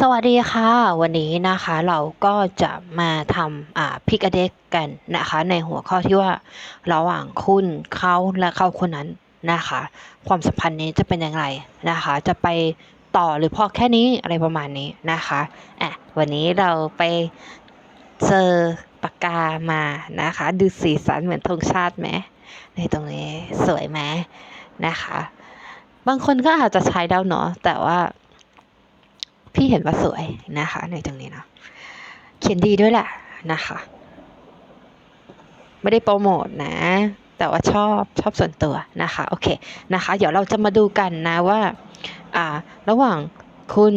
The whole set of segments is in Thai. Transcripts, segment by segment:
สวัสดีค่ะ วันนี้นะคะเราก็จะมาทำอ่าพิกเด็กกันนะคะ ในหัวข้อที่ว่าระหว่างคุณเขาและเขาคนนั้นนะคะ ความสัมพันธ์นี้จะเป็นอย่างไรนะคะ จะไปต่อหรือพอแค่นี้อะไรประมาณนี้นะคะอะวันนี้เราไปเจอปากกามานะคะ ดูสีสันเหมือนธงชาติไหมในตรงนี้สวยไหมนะคะ บางคนก็อาจจะใช้ดาวเนาะแต่ว่า พี่เห็นว่าสวยนะคะ ในตรงนี้เนาะเขียนดีด้วยแหละนะคะ ไม่ได้โปรโมทนะ แต่ว่าชอบชอบส่วนตัวนะคะ โอเคนะคะ เดี๋ยวเราจะมาดูกันนะว่า อ่า ระหว่างคุณ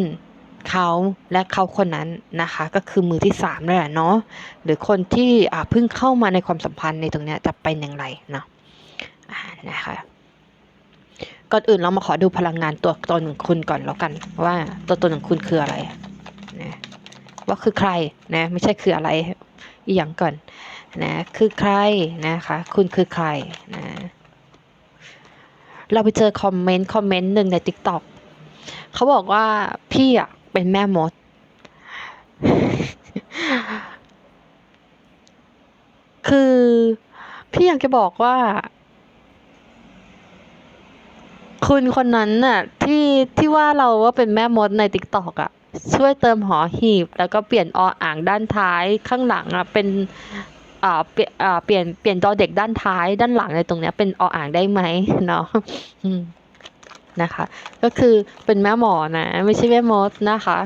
เขาและเขาคนนั้นนะคะ ก็คือมือที่สามเลยแหละเนาะหรือคนที่เพิ่งเข้ามาในความสัมพันธ์ในตรงนี้จะเป็นอย่างไรเนาะนะคะ ก่อนอื่นเรามาขอดูพลังงานตัวตนของคุณก่อนแล้วกัน ว่าตัวตนของคุณคืออะไรนะว่าคือใครนะไม่ใช่คืออะไรอีกอย่างก่อนนะคือใครนะคะคุณคือใครนะเราไปเจอคอมเมนต์คอมเมนต์หนึ่งใน t ิ k t o k เขาบอกว่าพี่อะเป็นแม่มด คือ พี่อยากจะบอกว่า คุณคนนั้นน่ะที่ที่ว่าเราว่าเป็นแม่มดในติ๊กตอกอะ ช่วยเติมหอหีบ แล้วก็เปลี่ยนออ่างด้านท้ายข้างหลังอะเป็นอ่าเปลี่ยนอ่าเปลี่ยนเปลี่ยนดอเด็กด้านท้ายด้านหลังในตรงเนี้ยเป็นออ่างได้ไหมเนาะนะคะ ก็คือเป็นแม่หมอนะ ไม่ใช่แม่มดนะคะ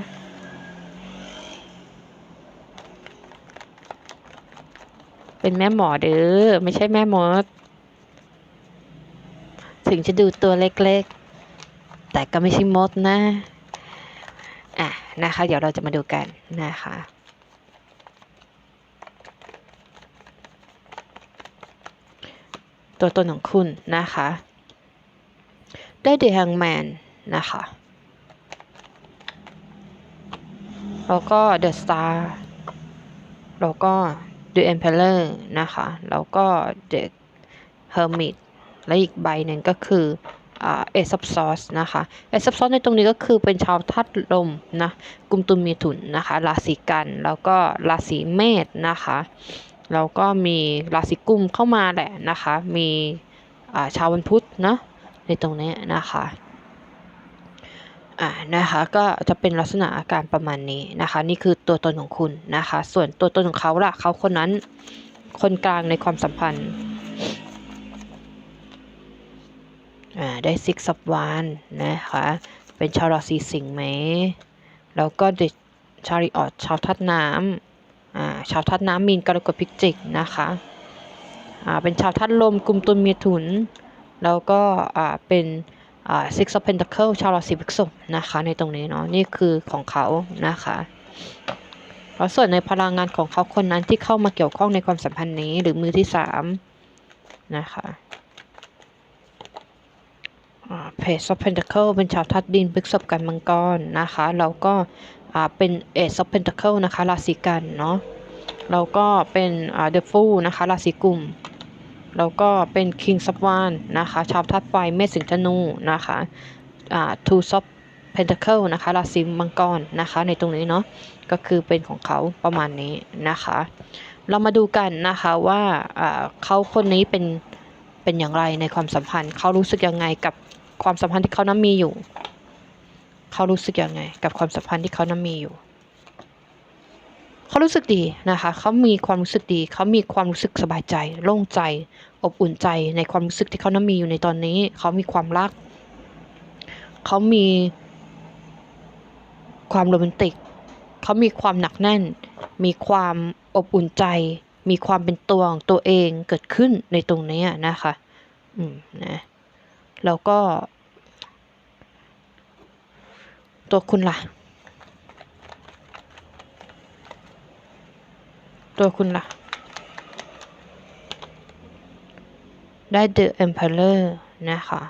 เป็นแม่หมอเด้อไม่ใช่แม่มด ถึงจะดูตัวเล็กๆ แต่ก็ไม่ใช่มดนะ อะนะคะ เดี๋ยวเราจะมาดูกันนะคะตัวตนของคุณนะคะ ได้เดฮังแมนนะคะ แล้วก็ The Star แล้วก็ The Emperor นะคะ แล้วก็ The Hermit และอีกใบหนึ่งก็คือเอซับซอสนะคะเอซับซอสในตรงนี้ก็คือเป็นชาวธาตุลมนะกลุ่มตุลมีถุนนะคะราศีกันแล้วก็ราศีเมษนะคะแล้วก็มีราศีกุมเข้ามาแหละนะคะ มีชาววันพุธนะในตรงนี้นะคะอ่านะคะก็จะเป็นลักษณะอาการประมาณนี้นะคะ นี่คือตัวตนของคุณนะคะ ส่วนตัวตนของเขาล่ะเขาคนนั้นคนกลางในความสัมพันธ์ ได้ Six of Wands นะคะเป็นชาวราศีสิงห์ไหมแล้วก็เด็กชาริออตชาวทัดน้ำชาวทัดน้ำมีนกรกฎพิจิกนะคะเป็นชาวทัดลมกลุ่มตุลเมีถุน แล้วก็เป็น Six of Pentacles ชาวราศีพฤษภนะคะในตรงนี้เนาะนี่คือของเขานะคะแล้วส่วนในพลังงานของเขาคนนั้นที่เข้ามาเกี่ยวข้องในความสัมพันธ์นี้หรือมือที่สามนะคะ เพจซอฟเพนเทเคิลเป็นชาวทัดดินพฤกษบกันมังกรนะคะแล้วก็เป็นเอซอฟเพนเทเคิลนะคะราศีกันเนาะแล้วก็เป็นเดอะฟูนะคะราศีกุมแล้วก็เป็นคิงซับวานนะคะชาวทัดไฟเมษสิงธนูนะคะทูซอฟเพนเทเคิลนะคะราศีมังกรนะคะในตรงนี้เนาะก็คือเป็นของเขาประมาณนี้นะคะ เรามาดูกันนะคะว่าเขาคนนี้เป็นเป็นอย่างไรในความสัมพันธ์ เขารู้สึกยังไงกับ ความสัมพันธ์ที่เขานั้นมีอยู่ เขารู้สึกยังไง กับความสัมพันธ์ที่เขานั้นมีอยู่ เขารู้สึกดีนะคะ เขามีความรู้สึกดี เขามีความรู้สึกสบายใจ โล่งใจ อบอุ่นใจในความรู้สึกที่เขานั้นมีอยู่ในตอนนี้ เขามีความรัก เขามีความโรแมนติก เขามีความหนักแน่น มีความอบอุ่นใจ มีความเป็นตัวของตัวเองเกิดขึ้นในตรงนี้นะคะ อืมนะ แล้วก็ ตัวคุณล่ะ ตัวคุณล่ะ ได้ The Emperor นะคะ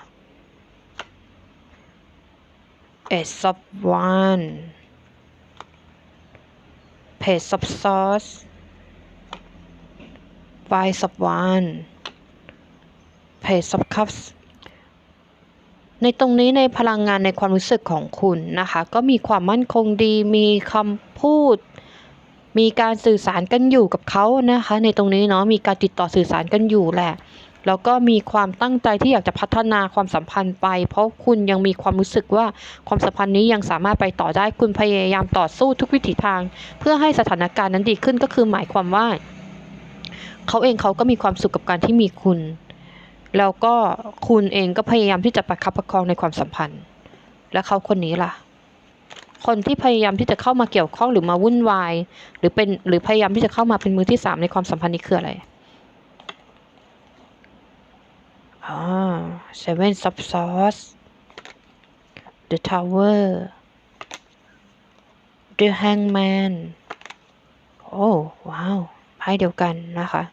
Ace of Wands Page of Swords Five of Wands Page of Cups ในตรงนี้ในพลังงานในความรู้สึกของคุณนะคะ ก็มีความมั่นคงดี มีคำพูด มีการสื่อสารกันอยู่กับเขานะคะ ในตรงนี้เนาะมีการติดต่อสื่อสารกันอยู่แหละ แล้วก็มีความตั้งใจที่อยากจะพัฒนาความสัมพันธ์ไป เพราะคุณยังมีความรู้สึกว่าความสัมพันธ์นี้ยังสามารถไปต่อได้คุณพยายามต่อสู้ทุกวิถีทาง เพื่อให้สถานการณ์นั้นดีขึ้นก็คือหมายความว่า เขาเองเขาก็มีความสุขกับการที่มีคุณ แล้วก็คุณเองก็พยายามที่จะประคับประคองในความสัมพันธ์ และเขาคนนี้ล่ะ คนที่พยายามที่จะเข้ามาเกี่ยวข้องหรือมาวุ่นวาย หรือเป็นหรือพยายามที่จะเข้ามาเป็นมือที่สามในความสัมพันธ์นี้คืออะไรอ่า seven of swords the tower the hangman โอ้ว้าวไพ่เดียวกันนะคะ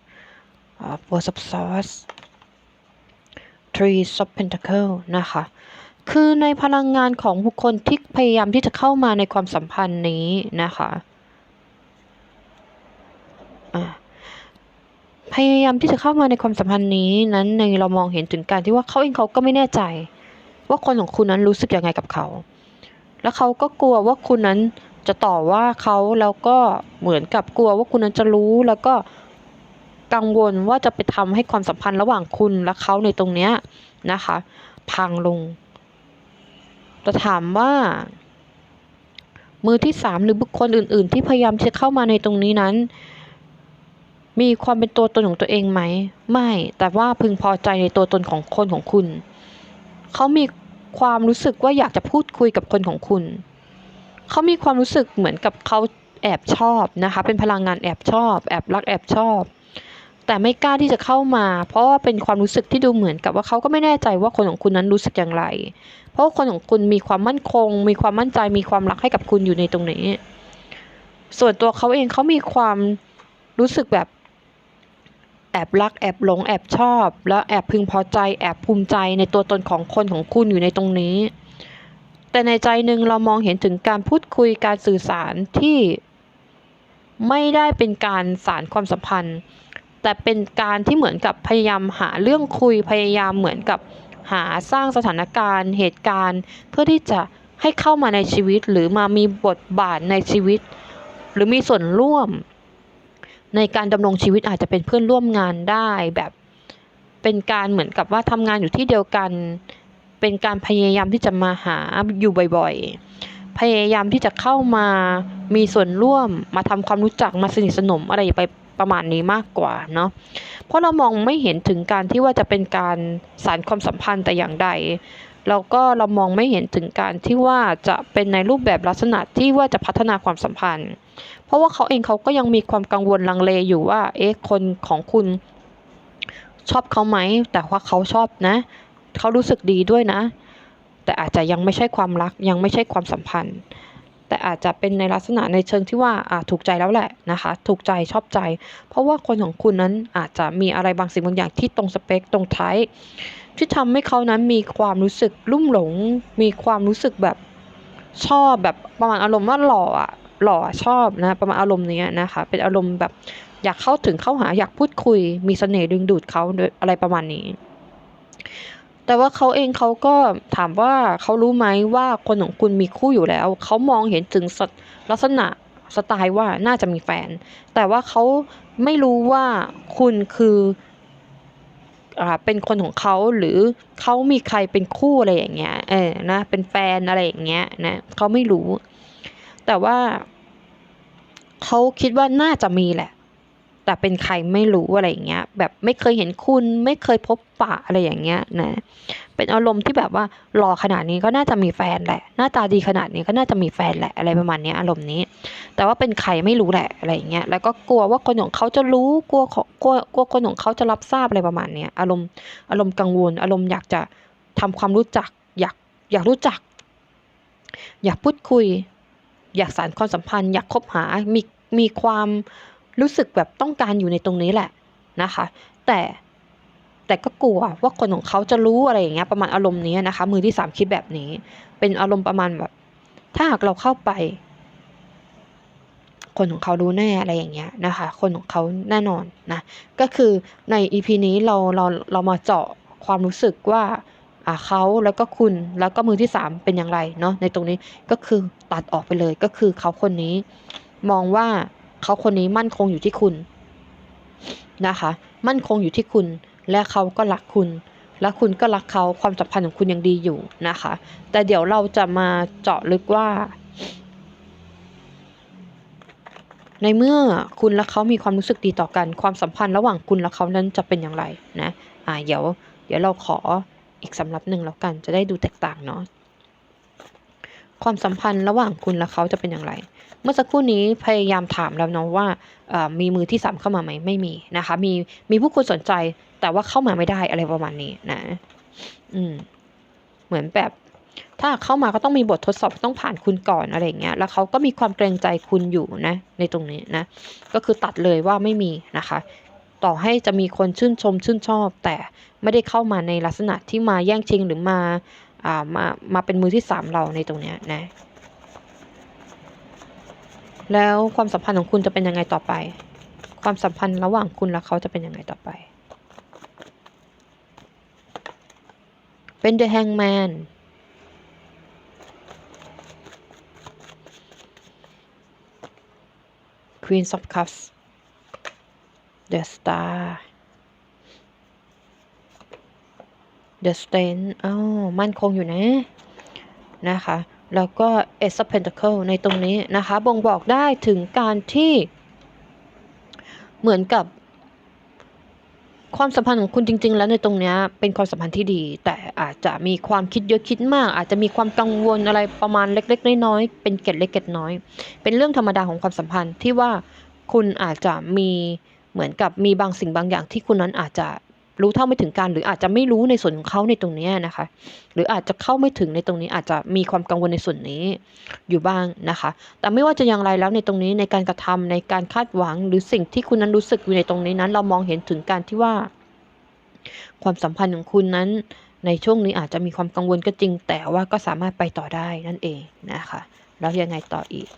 อ่า four of swords three of pentacle นะคะ คือในพลังงานของบุคคลที่พยายามที่จะเข้ามาในความสัมพันธ์นี้นะคะพยายามที่จะเข้ามาในความสัมพันธ์นี้นั้นในเรามองเห็นถึงการที่ว่าเขาเองเขาก็ไม่แน่ใจ ว่าคนของคุณนั้นรู้สึกยังไงกับเขา แล้วเขาก็กลัวว่าคุณนั้นจะต่อว่าเขาแล้วก็เหมือนกับกลัวว่าคุณนั้นจะรู้แล้วก็ กังวลว่าจะไปทำให้ความสัมพันธ์ระหว่างคุณและเขาในตรงเนี้ยนะคะ พังลงแต่ถามว่า มือที่สามหรือบุคคลอื่น ๆ ที่พยายามจะเข้ามาในตรงนี้นั้น มีความเป็นตัวตนของตัวเองไหม ไม่ แต่ว่าพึงพอใจในตัวตนของคนของคุณ เขามีความรู้สึกว่าอยากจะพูดคุยกับคนของคุณ เขามีความรู้สึกเหมือนกับเขาแอบชอบนะคะ เป็นพลังงานแอบชอบ แอบรักแอบชอบ แต่ไม่กล้าที่จะเข้ามา เพราะว่าเป็นความรู้สึกที่ดูเหมือนกับว่าเขาก็ไม่แน่ใจว่าคนของคุณนั้นรู้สึกอย่างไร เพราะคนของคุณมีความมั่นคง มีความมั่นใจมีความรักให้กับคุณอยู่ในตรงนี้ ส่วนตัวเขาเองเขามีความรู้สึกแบบแอบรักแอบหลงแอบชอบ แล้วแอบพึงพอใจแอบภูมิใจในตัวตนของคนของคุณอยู่ในตรงนี้ แต่ในใจหนึ่งเรามองเห็นถึงการพูดคุยการสื่อสารที่ไม่ได้เป็นการสารความสัมพันธ์ แต่เป็นการที่เหมือนกับพยายามหาเรื่องคุยพยายามเหมือนกับหาสร้างสถานการณ์ เหตุการณ์ เพื่อที่จะให้เข้ามาในชีวิตหรือมามีบทบาทในชีวิต หรือมีส่วนร่วม ในการดำรงชีวิตอาจจะเป็นเพื่อนร่วมงานได้แบบ เป็นการเหมือนกับว่าทำงานอยู่ที่เดียวกัน เป็นการพยายามที่จะมาหาอยู่บ่อยๆ พยายามที่จะเข้ามามีส่วนร่วม มาทำความรู้จักมาสนิทสนมอะไรไป ประมาณนี้มากกว่าเนาะเพราะเรามองไม่เห็นถึงการที่ว่าจะเป็นการสารความสัมพันธ์แต่อย่างใดแล้วก็เรามองไม่เห็นถึงการที่ว่าจะเป็นในรูปแบบลักษณะที่ว่าจะพัฒนาความสัมพันธ์ เพราะว่าเขาเองเขาก็ยังมีความกังวลลังเลอยู่ว่า เอ๊ะคนของคุณชอบเขาไหม แต่ว่าเขาชอบนะ เขารู้สึกดีด้วยนะ แต่อาจจะยังไม่ใช่ความรักยังไม่ใช่ความสัมพันธ์ แต่อาจจะเป็นในลักษณะในเชิงที่ว่าอ่าถูกใจแล้วแหละนะคะ ถูกใจชอบใจ เพราะว่าคนของคุณนั้นอาจจะมีอะไรบางสิ่งบางอย่างที่ตรงสเปคตรงไทป์ที่ทำให้เขานั้นมีความรู้สึกลุ่มหลง มีความรู้สึกแบบชอบแบบประมาณอารมณ์ว่าหล่ออะหล่อชอบนะประมาณอารมณ์นี้นะคะ เป็นอารมณ์แบบอยากเข้าถึงเข้าหาอยากพูดคุย มีเสน่ห์ดึงดูดเขาอะไรประมาณนี้ แต่ว่าเขาเองเขาก็ถามว่าเขารู้ไหมว่าคนของคุณมีคู่อยู่แล้ว เขามองเห็นถึงสลักษณะสไตล์ว่าน่าจะมีแฟน แต่ว่าเขาไม่รู้ว่าคุณคืออ่าเป็นคนของเขาหรือเขามีใครเป็นคู่อะไรอย่างเงี้ย เออนะเป็นแฟนอะไรอย่างเงี้ยนะเขาไม่รู้ แต่ว่าเขาคิดว่าน่าจะมีแหละ แต่เป็นใครไม่รู้อะไรอย่างเงี้ย แบบไม่เคยเห็นคุณไม่เคยพบปะอะไรอย่างเงี้ยนะ เป็นอารมณ์ที่แบบว่าหล่อขนาดนี้ก็น่าจะมีแฟนแหละ หน้าตาดีขนาดนี้ก็น่าจะมีแฟนแหละอะไรประมาณนี้อารมณ์นี้ แต่ว่าเป็นใครไม่รู้แหละอะไรอย่างเงี้ย แล้วก็กลัวว่าคนของเขาจะรู้กลัวกลัวกลัวคนของเขาจะรับทราบอะไรประมาณนี้อารมณ์อารมณ์กังวล อารมณ์อยากจะทำความรู้จัก อยากอยากรู้จัก อยากพูดคุย อยากสานความสัมพันธ์ อยากคบหา มีมีความ รู้สึกแบบต้องการอยู่ในตรงนี้แหละนะคะ แต่แต่ก็กลัวว่าคนของเขาจะรู้อะไรอย่างเงี้ยประมาณอารมณ์นี้นะคะ มือที่สามคิดแบบนี้ เป็นอารมณ์ประมาณแบบ ถ้าหากเราเข้าไป คนของเขารู้แน่อะไรอย่างเงี้ยนะคะ คนของเขาแน่นอนนะก็คือใน EP นี้เราเราเรามาเจาะความรู้สึกว่าอ่าเขาแล้วก็คุณแล้วก็มือที่สามเป็นอย่างไรเนาะในตรงนี้ก็คือตัดออกไปเลยก็คือเขาคนนี้ มองว่า เขาคนนี้มั่นคงอยู่ที่คุณนะคะ มั่นคงอยู่ที่คุณ และเขาก็รักคุณ และคุณก็รักเขาความสัมพันธ์ของคุณยังดีอยู่นะคะ แต่เดี๋ยวเราจะมาเจาะลึกว่า ในเมื่อคุณและเขามีความรู้สึกดีต่อกัน ความสัมพันธ์ระหว่างคุณและเขานั้นจะเป็นอย่างไรนะอ่าเดี๋ยว เดี๋ยวเราขออีกสำรับหนึ่งแล้วกันจะได้ดูแตกต่างเนาะ ความสัมพันธ์ระหว่างคุณและเขาจะเป็นอย่างไร เมื่อสักครู่นี้พยายามถามแล้วเนาะว่ามีมือที่สามเข้ามาไหมไม่มีนะคะ มีมีผู้คนสนใจ แต่ว่าเข้ามาไม่ได้อะไรประมาณนี้นะ อืม เหมือนแบบ ถ้าเข้ามาก็ต้องมีบททดสอบต้องผ่านคุณก่อนอะไรเงี้ย แล้วเขาก็มีความเกรงใจคุณอยู่นะ ในตรงนี้นะ ก็คือตัดเลยว่าไม่มีนะคะ ต่อให้จะมีคนชื่นชมชื่นชอบ แต่ไม่ได้เข้ามาในลักษณะที่มาแย่งชิงหรือมา อ่ามามาเป็นมือที่สามเราในตรงเนี้ยนะ แล้วความสัมพันธ์ของคุณจะเป็นยังไงต่อไป ความสัมพันธ์ระหว่างคุณและเขาจะเป็นยังไงต่อไป เป็น The Hangman Queen of Cups The Star The Stand อ้าวมั่นคงอยู่นะ นะคะ แล้วก็ Ace of Pentacle ในตรงนี้นะคะ บ่งบอกได้ถึงการที่ เหมือนกับ ความสัมพันธ์ของคุณจริง ๆ แล้วในตรงนี้เป็นความสัมพันธ์ที่ดี แต่อาจจะมีความคิดเยอะคิดมาก อาจจะมีความกังวลอะไรประมาณเล็ก ๆ น้อยๆเป็นเกล็ดเล็กเกล็ดน้อย เป็นเรื่องธรรมดาของความสัมพันธ์ที่ว่าคุณอาจจะมีเหมือนกับมีบางสิ่งบางอย่างที่คุณนั้นอาจจะ รู้เท่าไม่ถึงการ หรืออาจจะไม่รู้ในส่วนของเขาในตรงนี้นะคะ หรืออาจจะเข้าไม่ถึงในตรงนี้อาจจะมีความกังวลในส่วนนี้อยู่บ้างนะคะ แต่ไม่ว่าจะอย่างไรแล้วในตรงนี้ในการกระทำในการคาดหวัง หรือสิ่งที่คุณนั้นรู้สึกอยู่ในตรงนี้นั้น เรามองเห็นถึงการที่ว่า ความสัมพันธ์ของคุณนั้น ในช่วงนี้อาจจะมีความกังวลก็จริง แต่ว่าก็สามารถไปต่อได้นั่นเองนะคะ แล้วยังไงต่ออีก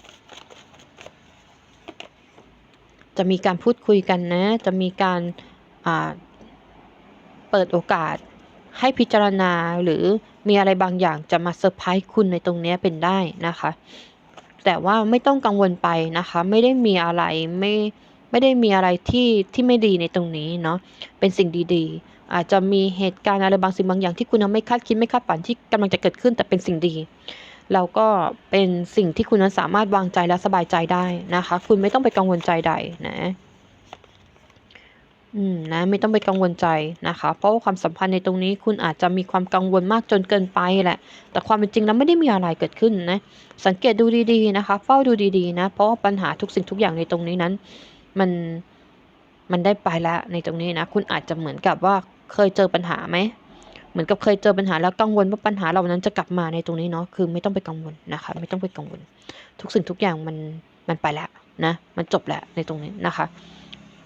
จะมีการพูดคุยกันนะ จะมีการอ่า เปิดโอกาสให้พิจารณาหรือมีอะไรบางอย่างจะมาเซอร์ไพรส์คุณในตรงนี้เป็นได้นะคะ แต่ว่าไม่ต้องกังวลไปนะคะ ไม่ได้มีอะไรไม่ไม่ได้มีอะไรที่ที่ไม่ดีในตรงนี้เนาะเป็นสิ่งดีๆ อาจจะมีเหตุการณ์อะไรบางสิ่งบางอย่างที่คุณไม่คาดคิดไม่คาดฝันที่กำลังจะเกิดขึ้นแต่เป็นสิ่งดีแล้วก็เป็นสิ่งที่คุณนั้นสามารถวางใจและสบายใจได้นะคะ คุณไม่ต้องไปกังวลใจใดนะ อืมนะไม่ต้องไปกังวลใจนะคะ เพราะว่าความสัมพันธ์ในตรงนี้คุณอาจจะมีความกังวลมากจนเกินไปแหละ แต่ความเป็นจริงแล้วไม่ได้มีอะไรเกิดขึ้นนะ สังเกตดูดีๆนะคะ เฝ้าดูดีๆนะ เพราะว่าปัญหาทุกสิ่งทุกอย่างในตรงนี้นั้น มันมันได้ไปแล้วในตรงนี้นะ คุณอาจจะเหมือนกับว่าเคยเจอปัญหาไหมเหมือนกับเคยเจอปัญหาแล้วกังวลว่าปัญหาเหล่านั้นจะกลับมาในตรงนี้เนาะคือไม่ต้องไปกังวลนะคะ ไม่ต้องไปกังวล ทุกสิ่งทุกอย่างมันมันไปแล้วนะ มันจบแล้วในตรงนี้นะคะ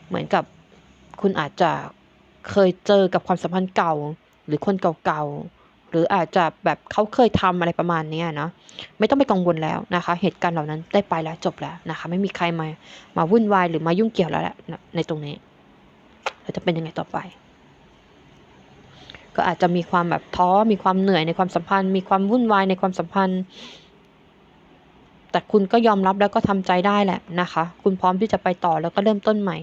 เหมือนกับ คุณอาจจะเคยเจอกับความสัมพันธ์เก่า หรือคนเก่าๆ หรืออาจจะแบบเขาเคยทำอะไรประมาณนี้เนาะไม่ต้องไปกังวลแล้วนะคะ เหตุการณ์เหล่านั้นได้ไปแล้วจบแล้วนะคะ ไม่มีใครมามาวุ่นวายหรือมายุ่งเกี่ยวแล้วแหละในตรงนี้เราจะเป็นยังไงต่อไป ก็อาจจะมีความแบบท้อมีความเหนื่อยในความสัมพันธ์ มีความวุ่นวายในความสัมพันธ์ แต่คุณก็ยอมรับแล้วก็ทำใจได้แหละนะคะ คุณพร้อมที่จะไปต่อแล้วก็เริ่มต้นใหม่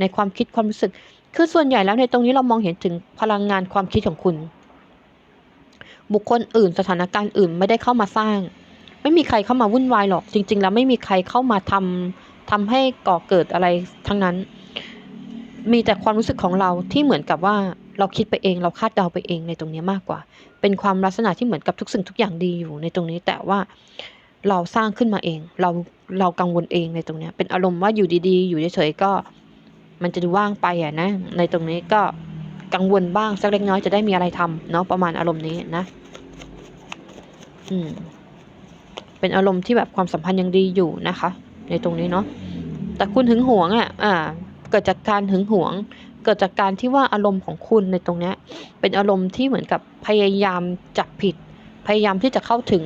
ในความคิดความรู้สึก คือส่วนใหญ่แล้วในตรงนี้เรามองเห็นถึงพลังงานความคิดของคุณ บุคคลอื่นสถานการณ์อื่นไม่ได้เข้ามาสร้าง ไม่มีใครเข้ามาวุ่นวายหรอก จริง ๆ แล้วไม่มีใครเข้ามาทำทำให้ก่อเกิดอะไรทั้งนั้น มีแต่ความรู้สึกของเราที่เหมือนกับว่าเราคิดไปเองเราคาดเดาไปเองในตรงนี้มากกว่า เป็นความลักษณะที่เหมือนกับทุกสิ่งทุกอย่างดีอยู่ในตรงนี้แต่ว่า เราสร้างขึ้นมาเอง เราเรากังวลเองในตรงนี้เป็นอารมณ์ว่าอยู่ดีๆ อยู่เฉยๆก็ มันจะดูว่างไปอะนะ ในตรงนี้ก็กังวลบ้างสักเล็กน้อยจะได้มีอะไรทำเนาะประมาณอารมณ์นี้นะ อืม เป็นอารมณ์ที่แบบความสัมพันธ์ยังดีอยู่นะคะ ในตรงนี้เนาะแต่คุณหึงหวงอะ อ่า เกิดจากการหึงหวง เกิดจากการที่ว่าอารมณ์ของคุณในตรงเนี้ย เป็นอารมณ์ที่เหมือนกับพยายามจับผิด พยายามที่จะเข้าถึง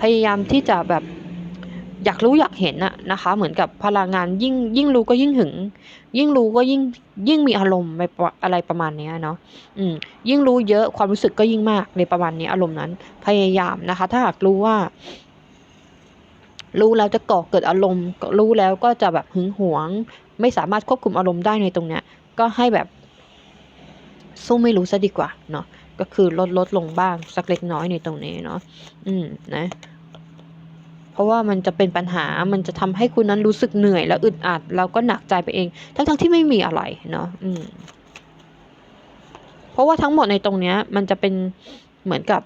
พยายามที่จะแบบอยากรู้อยากเห็นอะนะคะ เหมือนกับพลังงานยิ่งยิ่งรู้ก็ยิ่งหึง ยิ่งรู้ก็ยิ่งยิ่งมีอารมณ์อะไรประมาณนี้เนาะอืมยิ่งรู้เยอะความรู้สึกก็ยิ่งมากในประมาณนี้อารมณ์นั้น พยายามนะคะ ถ้าหากรู้ว่า รู้แล้วจะก่อเกิดอารมณ์ รู้แล้วก็จะแบบหึงหวง ไม่สามารถควบคุมอารมณ์ได้ในตรงเนี้ย ก็ให้แบบสู้ไม่รู้ซะดีกว่าเนาะ ก็คือลดลดลงบ้างสักเล็กน้อยในตรงนี้เนาะอืมนะ เพราะว่ามันจะเป็นปัญหามันจะทำให้คุณนั้นรู้สึกเหนื่อยแล้วอึดอัด แล้วก็หนักใจไปเอง ทั้งทั้งที่ไม่มีอะไรเนาะอืมเพราะว่าทั้งหมดในตรงเนี้ย มันจะเป็นเหมือนกับ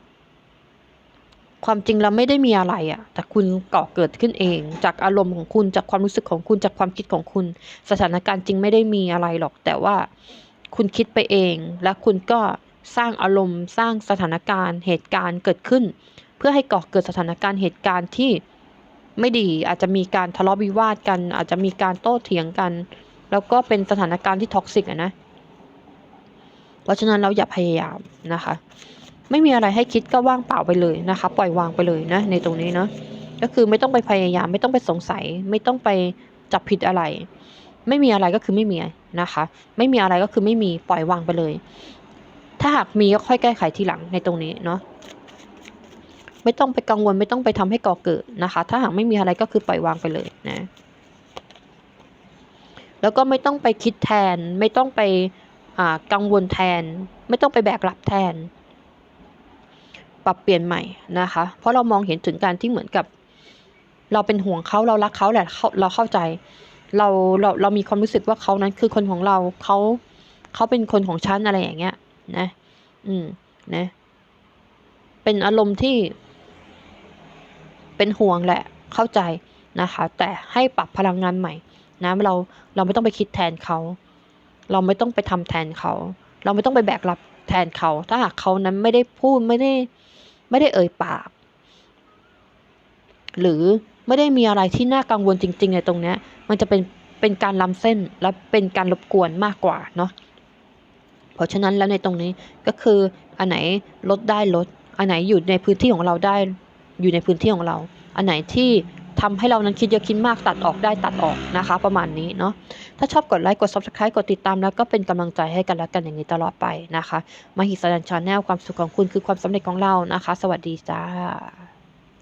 ความจริงเราไม่ได้มีอะไรอะ่ะ แต่คุณก่อเกิดขึ้นเอง จากอารมณ์ของคุณจากความรู้สึกของคุณจากความคิดของคุณ สถานการณ์จริงไม่ได้มีอะไรหรอก แต่ว่าคุณคิดไปเอง และคุณก็ สร้างอารมณ์ สร้างสถานการณ์ เหตุการณ์เกิดขึ้น เพื่อให้ก่อเกิดสถานการณ์เหตุการณ์ที่ไม่ดีอาจจะมีการทะเลาะวิวาทกัน อาจจะมีการโต้เถียงกัน แล้วก็เป็นสถานการณ์ที่ท็อกซิกอะนะเพราะฉะนั้นเราอย่าพยายามนะคะ ไม่มีอะไรให้คิดก็ว่างเปล่าไปเลยนะคะ ปล่อยวางไปเลยนะ ในตรงนี้เนาะก็คือไม่ต้องไปพยายาม ไม่ต้องไปสงสัย ไม่ต้องไปจับผิดอะไร ไม่มีอะไรก็คือไม่มีนะคะ ไม่มีอะไรก็คือไม่มีปล่อยวางไปเลย ถ้าหากมีก็ค่อยแก้ไขทีหลังในตรงนี้เนาะไม่ต้องไปกังวลไม่ต้องไปทำให้ก่อเกิดนะคะ ถ้าหากไม่มีอะไรก็คือปล่อยวางไปเลยนะแล้วก็ไม่ต้องไปคิดแทน ไม่ต้องไปกังวลแทน ไม่ต้องไปแบกรับแทน ปรับเปลี่ยนใหม่นะคะ เพราะเรามองเห็นถึงการที่เหมือนกับ เราเป็นห่วงเขาเรารักเขาแหละเราเข้าใจ เราเราเรามีความรู้สึกว่าเขานั้นคือคนของเราเขาเขาเป็นคนของฉันอะไรอย่างเงี้ย นะ อืม นะ เป็นอารมณ์ที่ เป็นห่วงแหละ เข้าใจนะคะ แต่ให้ปรับพลังงานใหม่ นะ เรา เราไม่ต้องไปคิดแทนเขา เราไม่ต้องไปทำแทนเขา เราไม่ต้องไปแบกรับแทนเขา ถ้าหากเขานั้นไม่ได้พูดไม่ได้ ไม่ได้เอ่ยปาก หรือไม่ได้มีอะไรที่น่ากังวลจริง ๆ ในตรงเนี้ยมันจะเป็นเป็นการล้ำเส้นและเป็นการรบกวนมากกว่าเนาะ เพราะฉะนั้นแล้วในตรงนี้ก็คืออันไหนลดได้ลด อันไหนอยู่ในพื้นที่ของเราได้อยู่ในพื้นที่ของเรา อันไหนที่ทำให้เรานั้นคิดเยอะคิดมากตัดออกได้ตัดออกนะคะ ประมาณนี้เนาะถ้าชอบกดไลค์กด subscribe กดติดตามแล้วก็เป็นกำลังใจให้กันและกันอย่างนี้ตลอดไปนะคะมาหิสดันชาแนลความสุขของคุณคือความสำเร็จของเรานะคะ สวัสดีจ้า